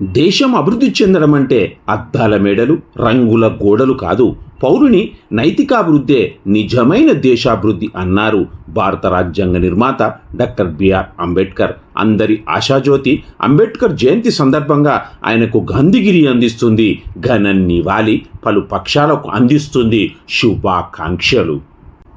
దేశం అభివృద్ధి చెందడం అంటే అద్దాల మేడలు రంగుల గోడలు కాదు. పౌరుని నైతికాభివృద్ధే నిజమైన దేశాభివృద్ధి అన్నారు భారత రాజ్యాంగ నిర్మాత డాక్టర్ బిఆర్ అంబేద్కర్ అందరి ఆశాజ్యోతి అంబేద్కర్ జయంతి సందర్భంగా ఆయనకు గాంధీగిరి అందిస్తుంది ఘన నివాళి పలు పక్షాలకు అందిస్తుంది శుభాకాంక్షలు.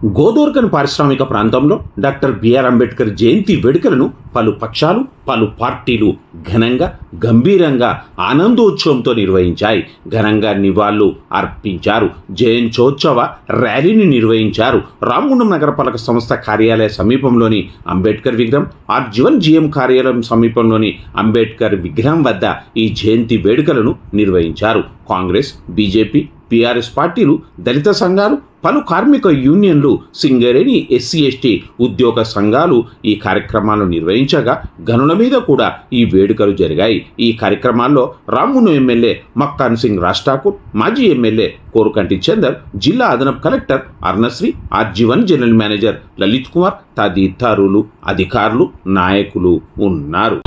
గోదోర్కన్ పారిశ్రామిక ప్రాంతంలో డాక్టర్ బిఆర్ అంబేద్కర్ జయంతి వేడుకలను పలు పక్షాలు పలు పార్టీలు ఘనంగా గంభీరంగా ఆనందోత్సవంతో నిర్వహించాయి. ఘనంగా నివాళులు అర్పించారు. జయంత్యోత్సవ ర్యాలీని నిర్వహించారు. రామగుండం నగరపాలక సంస్థ కార్యాలయ సమీపంలోని అంబేద్కర్ విగ్రహం ఆర్ జీవన్ జిఎం కార్యాలయం సమీపంలోని అంబేద్కర్ విగ్రహం వద్ద ఈ జయంతి వేడుకలను నిర్వహించారు. కాంగ్రెస్ బీజేపీ బీఆర్ఎస్ పార్టీలు దళిత సంఘాలు పలు కార్మిక యూనియన్లు సింగరేణి ఎస్సీ ఎస్టీ ఉద్యోగ సంఘాలు ఈ కార్యక్రమాలను నిర్వహించగా గనుల మీద కూడా ఈ వేడుకలు జరిగాయి. ఈ కార్యక్రమాల్లో రామును ఎమ్మెల్యే మక్కాన్ సింగ్ రాజ్ ఠాకూర్ మాజీ ఎమ్మెల్యే కోరుకంటి చందర్ జిల్లా అదనపు collector Arnasri RG one general manager Lalit Kumar తదితరులు అధికారులు నాయకులు ఉన్నారు.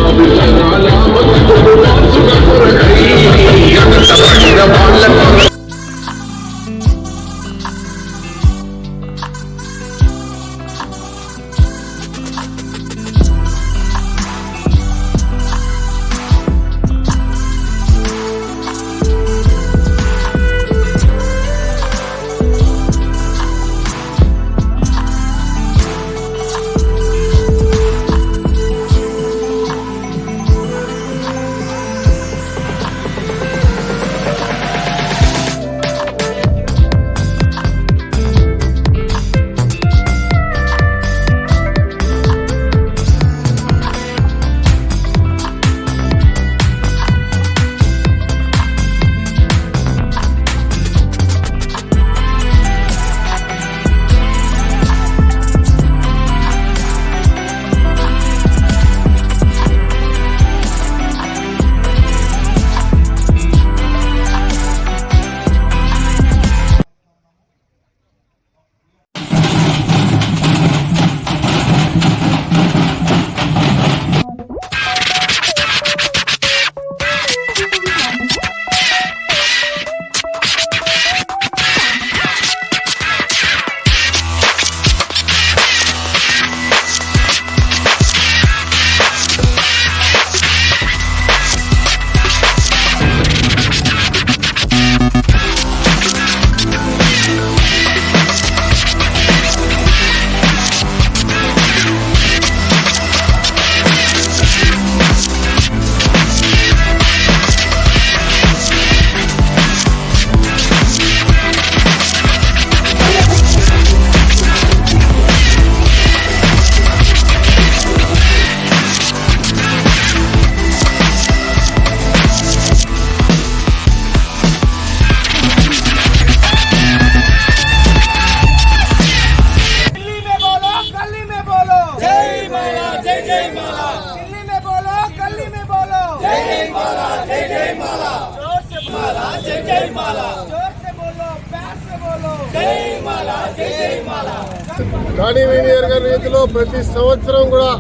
కానీ వీని ఎరగని రీతిలో ప్రతి సంవత్సరం కూడా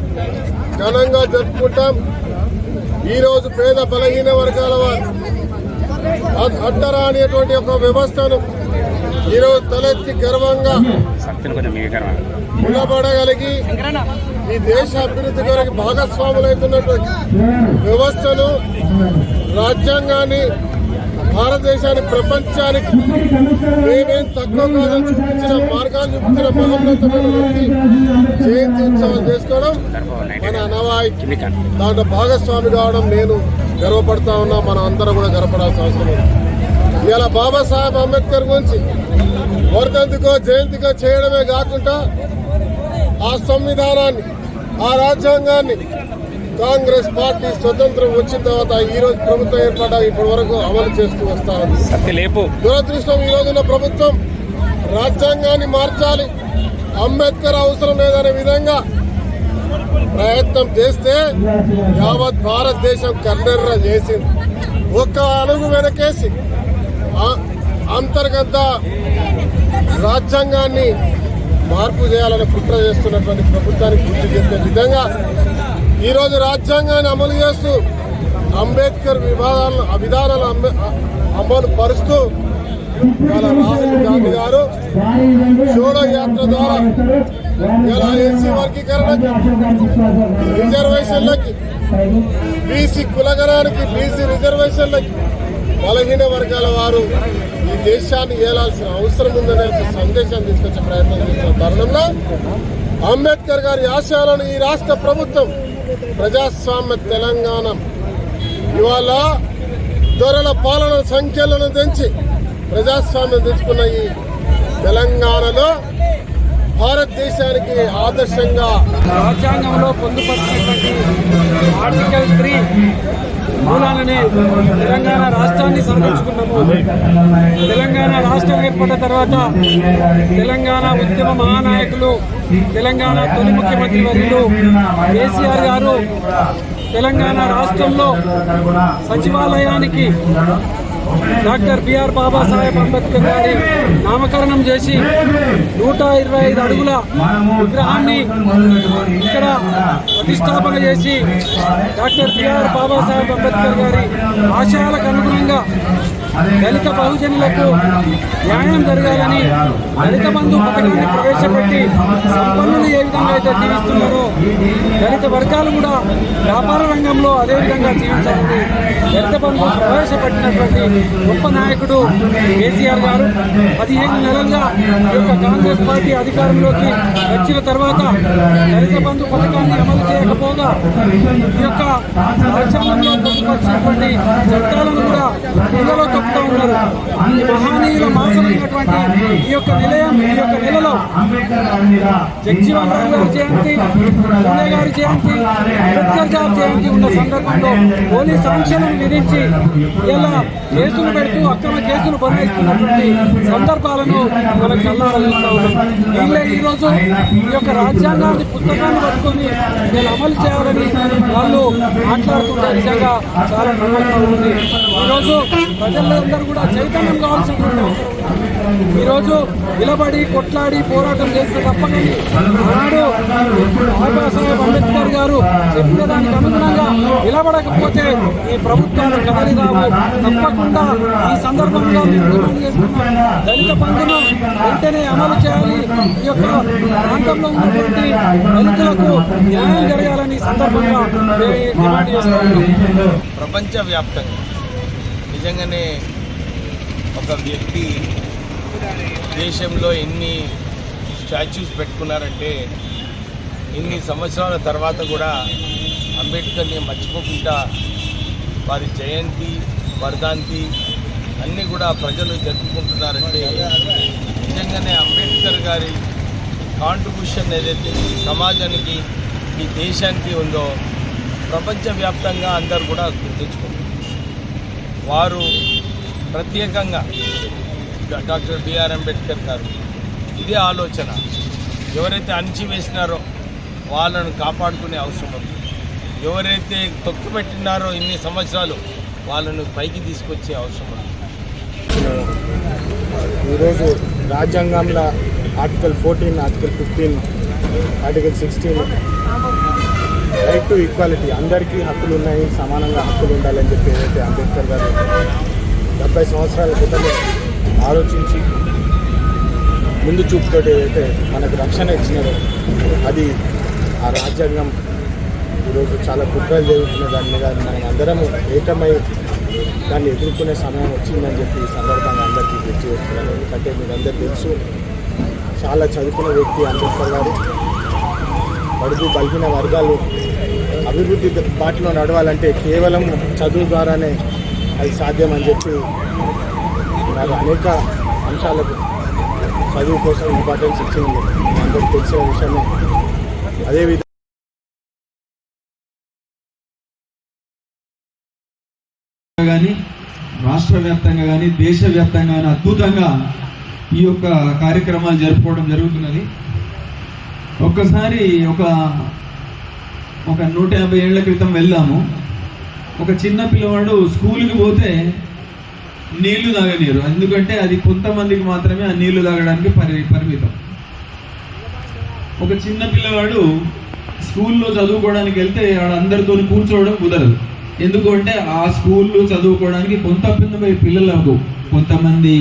ఘనంగా జరుపుకుంటాం. ఈరోజు పేద బలహీన వర్గాల వారు అ- అడ్డరా అనేటువంటి ఒక వ్యవస్థను ఈరోజు తలెత్తి గర్వంగా నిలబడగలిగి ఈ దేశ అభివృద్ధి కొరకు భాగస్వాములైతున్నటువంటి వ్యవస్థను రాజ్యాంగాన్ని భారతదేశాన్ని ప్రపంచానికి మేమేం తక్కువ కాదని చూపించిన మార్గాన్ని చూపించిన మహోన్నతమైన వ్యక్తి జయంతి ఉత్సవం చేసుకోవడం మన అనవాయికి దాంట్లో భాగస్వామి కావడం నేను గర్వపడతా ఉన్నా మనం అందరం కూడా గర్వపడాల్సిన అవసరం ఉంది. ఇలా బాబాసాహెబ్ అంబేద్కర్ గురించి వర్ధంతికో జయంతికో చేయడమే కాకుండా ఆ సంవిధానాన్ని ఆ రాజ్యాంగాన్ని కాంగ్రెస్ పార్టీ స్వతంత్రం వచ్చిన తర్వాత ఈ రోజు ప్రభుత్వం ఏర్పడ్డా ఇప్పటి వరకు అమలు చేస్తూ వస్తా ఉంది. దురదృష్టం ఈ రోజున్న ప్రభుత్వం రాజ్యాంగాన్ని మార్చాలి. అంబేద్కర్ అవసరం లేదనే విధంగా ప్రయత్నం చేస్తే యావత్ భారతదేశం కన్నెర్ర చేసింది. ఒక్క అడుగు వెనకేసి అంతర్గత రాజ్యాంగాన్ని మార్పు చేయాలని కుట్ర చేస్తున్నటువంటి ప్రభుత్వానికి గుర్తు చెప్పే విధంగా ఈరోజు రాజ్యాంగాన్ని అమలు చేస్తూ అంబేద్కర్ విభాగాలను విధానాలు అమ్మె- అమలు పరుస్తూ రాహుల్ గాంధీ గారు జోడో యాత్ర ద్వారా ఇలా ఎస్సీ వర్గీకరణకి రిజర్వేషన్లకి బీసీ కులగరానికి బీసీ రిజర్వేషన్లకి బలహీన వర్గాల వారు ఈ దేశాన్ని ఏలాల్సిన అవసరం ఉందనే ఒక సందేశం తీసుకొచ్చే ప్రయత్నం చేసిన తరుణంలో అంబేద్కర్ గారి ఆశయాలను ఈ రాష్ట్ర ప్రభుత్వం ప్రజాస్వామ్య తెలంగాణ. ఇవాళ దొరల పాలన సంఖ్యలను తెంచి ప్రజాస్వామ్యం తెచ్చుకున్న ఈ తెలంగాణలో భారతదేశానికి ఆదర్శంగా రాజ్యాంగంలో పొందుపరిచినటువంటి ఆర్టికల్ త్రీ మూలాలనే తెలంగాణ రాష్ట్రాన్ని సాధించుకున్నాము తెలంగాణ రాష్ట్రం ఏర్పడిన తర్వాత తెలంగాణ ఉద్యమ మహానాయకులు తెలంగాణ తొలి ముఖ్యమంత్రి వర్యులు కేసీఆర్ గారు తెలంగాణ రాష్ట్రంలో సచివాలయానికి డాక్టర్ బిఆర్ బాబాసాహెబ్ అంబేద్కర్ గారి నామకరణం చేసి నూట ఇరవై ఐదు అడుగుల విగ్రహాన్ని ఇక్కడ ప్రతిష్టాపన చేసి డాక్టర్ బిఆర్ బాబాసాహెబ్ అంబేద్కర్ గారి ఆశయాలకు అనుగుణంగా దళిత బహుజనులకు న్యాయం జరగాలని దళిత బంధు పథకాన్ని ప్రవేశపెట్టి సంపన్నులు ఏ విధంగా అయితే జీవిస్తున్నారో దళిత వర్గాలు కూడా వ్యాపార రంగంలో అదే విధంగా జీవించాలని దళిత బంధు ప్రవేశపెట్టినటువంటి గొప్ప నాయకుడు కేసీఆర్ గారు పదిహేను నెలలుగా ఈ యొక్క కాంగ్రెస్ పార్టీ అధికారంలోకి వచ్చిన తర్వాత దళిత బంధు పథకాన్ని అమలు చేయకపోగా ఈ యొక్క రాజ్యాంగంలో పొందుపరిచినటువంటి చట్టాలను కూడా ఇందులో ఈ మహానీయుల మాసమైనటువంటి ఈ యొక్క నిలయం ఈ యొక్క నెలలో జగ్జీవన్ రామ్ గారి జయంతి పూణే గారి జయంతి అంబేద్కర్ గారి జయంతి ఉన్న సందర్భంలో పోలీస్ ఆంక్షలను విధించి ఇలా కేసులు పెడుతూ అక్రమ కేసులు బనాయిస్తున్నటువంటి సందర్భాలను మనం కల్లారా చూస్తూ ఉన్నాం. వీళ్ళే ఈరోజు ఈ యొక్క రాజ్యాంగాన్ని పుస్తకాన్ని పట్టుకొని వీళ్ళు అమలు చేయాలని వాళ్ళు మాట్లాడుతుంటే నిజంగా చాలా నమ్మకం ఉంది. ఈరోజు ప్రజలందరూ కూడా చైతన్యం కావాల్సినటువంటి ఈరోజు నిలబడి కొట్లాడి పోరాటం చేస్తే తప్పని ఆనాడు బాబాసాహెబ్ అంబేద్కర్ గారు చెప్పిన దానికి అనుగుణంగా నిలబడకపోతే ఈ ప్రభుత్వాలు కదలి రావు. తప్పకుండా ఈ సందర్భంగా డిమాండ్ చేస్తున్నాం. దళిత బంధును వెంటనే అమలు చేయాలి. ఈ యొక్క ప్రాంతంలో ఉన్నటువంటి దళితులకు న్యాయం జరగాలని సందర్భంగా డిమాండ్ చేస్తున్నాం. ప్రపంచవ్యాప్తంగా నిజంగానే ఒక వ్యక్తి దేశంలో ఎన్ని స్టాచ్యూస్ పెట్టుకున్నారంటే ఇన్ని సంవత్సరాల తర్వాత కూడా అంబేద్కర్ని మర్చిపోకుండా వారి జయంతి వర్ధాంతి అన్నీ కూడా ప్రజలు జరుపుకుంటున్నారంటే నిజంగానే అంబేద్కర్ గారి కాంట్రిబ్యూషన్ ఏదైతే ఈ సమాజానికి ఈ దేశానికి ఉందో ప్రపంచవ్యాప్తంగా అందరూ కూడా గుర్తించుకుంటారు వారు ప్రత్యేకంగా డాక్టర్ బిఆర్ అంబేద్కర్ గారు ఇదే ఆలోచన. ఎవరైతే అణిచివేసినారో వాళ్ళను కాపాడుకునే అవసరం ఉంది. ఎవరైతే తొక్కిపెట్టినారో ఇన్ని సంవత్సరాలు వాళ్ళను పైకి తీసుకొచ్చే అవసరం ఉంది. ఈరోజు రాజ్యాంగంలో article fourteen article fifteen article sixteen right to equality అందరికీ హక్కులు ఉన్నాయి సమానంగా హక్కులు ఉండాలని చెప్పి ఏదైతే అంబేద్కర్ గారు డెబ్బై సంవత్సరాల క్రితమే ఆలోచించి ముందు చూపుతోటి ఏదైతే మనకు రక్షణ ఇచ్చినారో అది ఆ రాజ్యాంగం ఈరోజు చాలా కుట్రలు జరుగుతున్న దాని మీద మనం అందరం ఏకమై దాన్ని ఎదుర్కొనే సమయం వచ్చిందని చెప్పి ఈ సందర్భంగా అందరికీ గుర్తు చేస్తున్నాను ఎందుకంటే మీకు అందరికీ తెలుసు చాలా చదువుకున్న వ్యక్తి అంబేద్కర్ గారు బడుగు బలిగిన వర్గాలు అభివృద్ధి బాటలో నడవాలంటే కేవలం చదువు ద్వారానే అది సాధ్యం అని చెప్పి వారు అనేక అంశాలకు చదువు కోసం ఇంపార్టెన్స్ ఇచ్చింది. అందరికీ తెలిసిన విషయమే. అదేవిధంగా కానీ రాష్ట్ర వ్యాప్తంగా కానీ దేశవ్యాప్తంగా కానీ అద్భుతంగా ఈ యొక్క కార్యక్రమాలు జరుపుకోవడం జరుగుతున్నది. ఒక్కసారి ఒక ఒక నూట యాభై ఏళ్ళ క్రితం వెళ్దాము ఒక చిన్న పిల్లవాడు స్కూల్కి పోతే నీళ్ళు తాగనీరు ఎందుకంటే అది కొంతమందికి మాత్రమే ఆ నీళ్ళు తాగడానికి పరి పరిమితం. ఒక చిన్న పిల్లవాడు స్కూల్లో చదువుకోవడానికి వెళ్తే ఆడ అందరితో కూర్చోవడం కుదరదు. ఎందుకంటే ఆ స్కూల్లో చదువుకోవడానికి కొంత మంది పిల్లలకు కొంతమంది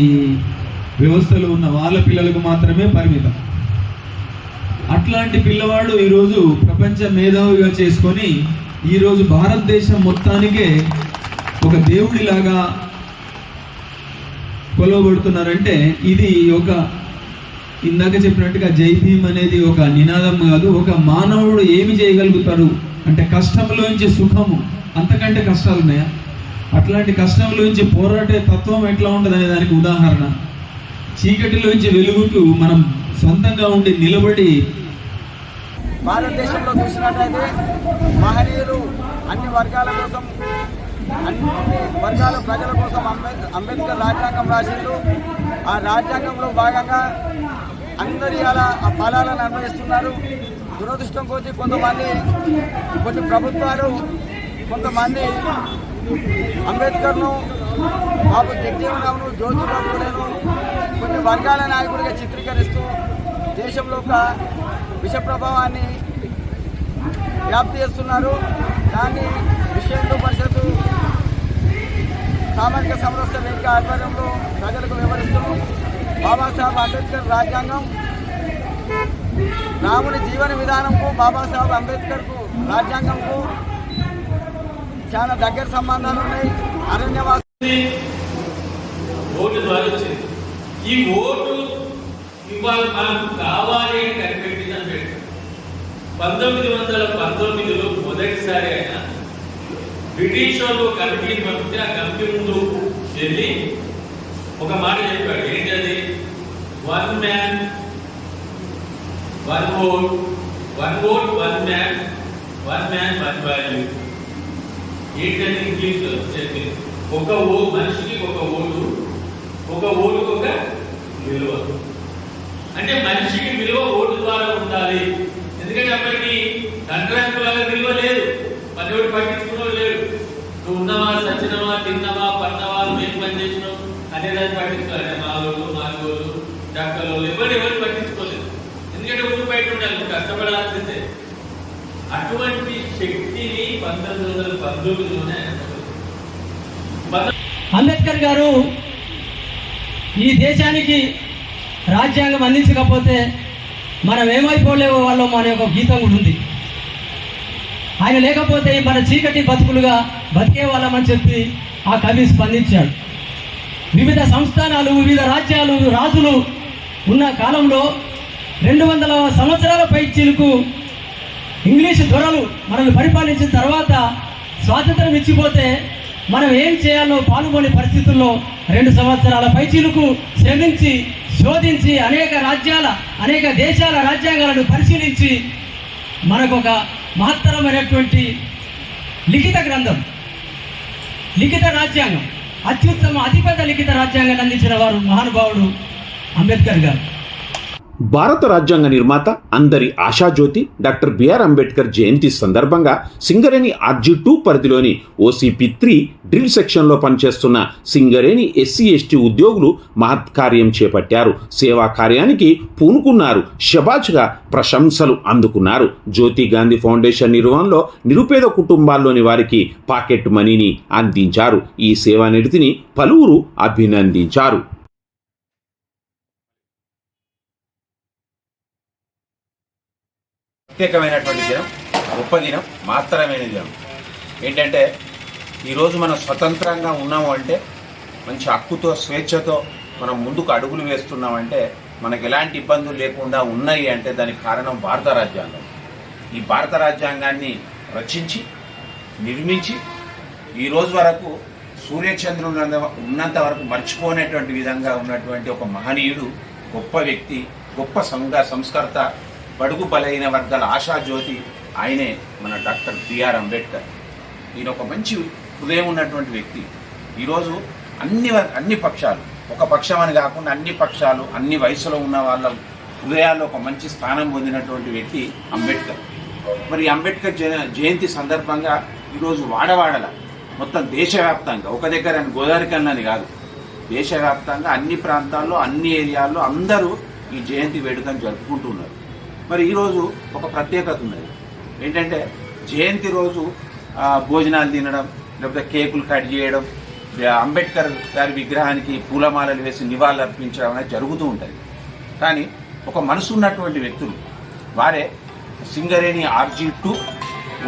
వ్యవస్థలో ఉన్న వాళ్ళ పిల్లలకు మాత్రమే పరిమితం. అట్లాంటి పిల్లవాడు ఈరోజు ప్రపంచ మేధావిగా చేసుకొని ఈరోజు భారతదేశం మొత్తానికే ఒక దేవుడిలాగా కొలవబడుతున్నారంటే ఇది ఒక ఇందాక చెప్పినట్టుగా జై భీమ్ అనేది ఒక నినాదం కాదు ఒక మానవుడు ఏమి చేయగలుగుతాడు అంటే కష్టంలోంచి సుఖము. అంతకంటే కష్టాలు ఉన్నాయా? అట్లాంటి కష్టంలోంచి పోరాటే తత్వం ఎట్లా ఉంటుంది అనే దానికి ఉదాహరణ. చీకటిలోంచి వెలుగుకు మనం సొంతంగా ఉండి నిలబడి భారతదేశంలో చూసినట్లయితే మహనీయులు అన్ని వర్గాల కోసం అన్ని వర్గాల ప్రజల కోసం అంబేద్ అంబేద్కర్ రాజ్యాంగం రాసిండు. ఆ రాజ్యాంగంలో భాగంగా అందరి అలా ఆ ఫలాలను అన్వయిస్తున్నారు. దురదృష్టం కొద్ది కొంతమంది కొన్ని ప్రభుత్వాలు కొంతమంది అంబేద్కర్ను బాబు జగజీవనరావును జ్యోతిబాబు లేను కొన్ని వర్గాల నాయకుడిగా చిత్రీకరిస్తూ దేశంలో ఒక విష ప్రభావాన్ని వ్యాప్తి చేస్తున్నారు. దాన్ని విషయంతో హిందూ పరిషత్తు సామాజిక సమరస్య వేదిక ఆధ్వర్యంలో ప్రజలకు వివరిస్తున్నాం బాబాసాహెబ్ అంబేద్కర్ రాజ్యాంగం రాముని జీవన విధానంకు బాబాసాహెబ్ అంబేద్కర్కు రాజ్యాంగంకు చాలా దగ్గర సంబంధాలు ఉన్నాయి. అరణ్యవాసి ఓటు ద్వారా వచ్చింది. ఈ ఓటు ఇవాళ మనకు కావాలి అని కనిపెట్టింది అంబేద్కర్ పంతొమ్మిది వందల పంతొమ్మిదిలో మొదటిసారి ఆయన బ్రిటిష్ వాళ్ళు కంపెనీ పంపితే ఆ కమిటీ ముందు వెళ్ళి ఒక మాట చెప్పాడు. ఏంటది? One man one vote one vote one man one man one value ఏంటని ఇంగ్లీష్లో? చెప్పింది ఒక ఓ మనిషికి ఒక ఓటు ఒక ఓటుకు ఒక విలువ. అంటే మనిషికి విలువ ఓటు ద్వారా ఉండాలి. ఎందుకంటే అప్పటికి తండ్రి లాగా విలువ లేదు. పనివాడు పట్టించుకున్నావు లేడు. నువ్వు ఉన్నవా సచ్చినవా తిన్నవా పన్నవా ఏం పని చేసినావు? అనే దాన్ని పట్టించుకోవాలి. నాలుగు నాలుగు డాక్టర్లు ఎవరు ఎవరు పట్టించుకోలేదు. ఎందుకంటే ఊరు బయట ఉండాలి. నువ్వు కష్టపడాల్సిందే. అటువంటి శక్తిని పంతొమ్మిది వందల పంతొమ్మిదిలోనే అంబేద్కర్ గారు ఈ దేశానికి రాజ్యాంగం అందించకపోతే మనం ఏమైపోలేవో వాళ్ళు మన యొక్క గీతం కూడా ఉంది. ఆయన లేకపోతే మన చీకటి బతుకులుగా బతికే వాళ్ళమని చెప్పి ఆ కవి స్పందించాడు. వివిధ సంస్థానాలు వివిధ రాజ్యాలు రాజులు ఉన్న కాలంలో రెండు వందల సంవత్సరాల పైచీలకు ఇంగ్లీష్ దొరలు మనల్ని పరిపాలించిన తర్వాత స్వాతంత్రం ఇచ్చిపోతే మనం ఏం చేయాలో పాల్గొనే పరిస్థితుల్లో రెండు సంవత్సరాల పైచీలకు శ్రమించి శోధించి అనేక రాజ్యాల అనేక దేశాల రాజ్యాంగాలను పరిశీలించి మనకు ఒక మహత్తరమైనటువంటి లిఖిత గ్రంథం లిఖిత రాజ్యాంగం అత్యుత్తమ అతిపెద్ద లిఖిత రాజ్యాంగాన్ని అందించిన వారు మహానుభావుడు అంబేద్కర్ గారు. భారత రాజ్యాంగ నిర్మాత అందరి ఆశాజ్యోతి డాక్టర్ బిఆర్ అంబేద్కర్ జయంతి సందర్భంగా సింగరేణి ఆర్జీ టూ పరిధిలోని ఓసీపీ త్రీ డ్రిల్ సెక్షన్లో పనిచేస్తున్న సింగరేణి ఎస్సీ ఎస్టీ ఉద్యోగులు మహత్కార్యం చేపట్టారు. సేవా కార్యానికి పూనుకున్నారు. షబాజ్గా ప్రశంసలు అందుకున్నారు. జ్యోతి గాంధీ ఫౌండేషన్ నిర్వహణలో నిరుపేద కుటుంబాల్లోని వారికి పాకెట్ మనీని అందించారు. ఈ సేవా నిధిని పలువురు అభినందించారు. ప్రత్యేకమైనటువంటి దినం గొప్ప దినం మాత్రమైన దినం. ఏంటంటే ఈరోజు మనం స్వతంత్రంగా ఉన్నాము అంటే మంచి హక్కుతో స్వేచ్ఛతో మనం ముందుకు అడుగులు వేస్తున్నామంటే మనకు ఎలాంటి ఇబ్బందులు లేకుండా ఉన్నాయి అంటే దానికి కారణం భారత రాజ్యాంగం. ఈ భారత రాజ్యాంగాన్ని రచించి నిర్మించి ఈ రోజు వరకు సూర్యచంద్రులు ఉన్నంత- ఉన్నంత వరకు మర్చిపోనేటువంటి విధంగా ఉన్నటువంటి ఒక మహనీయుడు గొప్ప వ్యక్తి గొప్ప సంఘ సంస్కర్త బడుగు బలైన వర్గాల ఆశాజ్యోతి ఆయనే మన డాక్టర్ బిఆర్ అంబేద్కర్. ఈయన ఒక మంచి హృదయం ఉన్నటువంటి వ్యక్తి. ఈరోజు అన్ని వ- అన్ని పక్షాలు ఒక పక్షం అని కాకుండా అన్ని పక్షాలు అన్ని వయసులో ఉన్న వాళ్ళ హృదయాల్లో ఒక మంచి స్థానం పొందినటువంటి వ్యక్తి అంబేద్కర్. మరి అంబేద్కర్ జయంతి సందర్భంగా ఈరోజు వాడవాడల మొత్తం దేశవ్యాప్తంగా ఒక దగ్గర అని గోదావరి కన్నాని కాదు దేశవ్యాప్తంగా అన్ని ప్రాంతాల్లో అన్ని ఏరియాల్లో అందరూ ఈ జయంతి వేడుకను జరుపుకుంటున్నారు మరి ఈరోజు ఒక ప్రత్యేకత ఉన్నది. ఏంటంటే జయంతి రోజు భోజనాలు తినడం లేకపోతే కేకులు కట్ చేయడం అంబేద్కర్ గారి విగ్రహానికి పూలమాలలు వేసి నివాళులు అర్పించడం అనేది జరుగుతూ ఉంటుంది. కానీ ఒక మనసు ఉన్నటువంటి వ్యక్తులు వారే Singareni RG two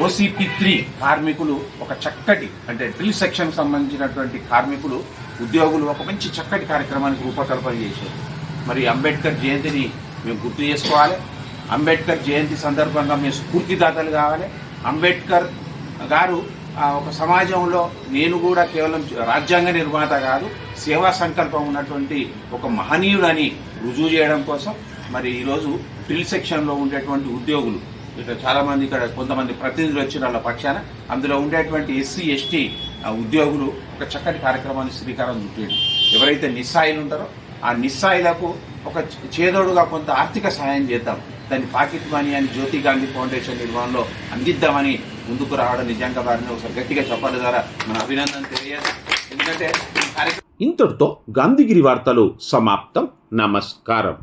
OCP three కార్మికులు ఒక చక్కటి అంటే డ్రిల్ సెక్షన్ సంబంధించినటువంటి కార్మికులు ఉద్యోగులు ఒక మంచి చక్కటి కార్యక్రమానికి రూపకల్పన చేశారు. మరి అంబేద్కర్ జయంతిని మేము గుర్తు చేసుకోవాలి. అంబేద్కర్ జయంతి సందర్భంగా మేము స్ఫూర్తిదాతలు కావాలి. అంబేద్కర్ గారు ఒక సమాజంలో నేను కూడా కేవలం రాజ్యాంగ నిర్మాత కాదు సేవా సంకల్పం ఉన్నటువంటి ఒక మహనీయుడని రుజువు చేయడం కోసం మరి ఈరోజు డ్రిల్ సెక్షన్లో ఉండేటువంటి ఉద్యోగులు ఇక్కడ చాలామంది ఇక్కడ కొంతమంది ప్రతినిధులు వచ్చిన వాళ్ళ పక్షాన అందులో ఉండేటువంటి ఎస్సీ ఎస్టీ ఉద్యోగులు ఒక చక్కటి కార్యక్రమాన్ని శ్రీకారం చుట్టాడు ఎవరైతే నిస్సాయిలు ఉంటారో ఆ నిస్సాయిలకు ఒక చేదోడుగా కొంత ఆర్థిక సహాయం చేద్దాం. దాన్ని పాకెట్ మనీ అని జ్యోతి గాంధీ ఫౌండేషన్ నిర్మాణంలో అందిద్దామని ముందుకు రావడం నిజంగా వారిని ఒకసారి గట్టిగా చెప్పాలి ద్వారా మన అభినందన తెలియదు ఎందుకంటే ఇంతటితో గాంధీగిరి వార్తలు సమాప్తం. నమస్కారం.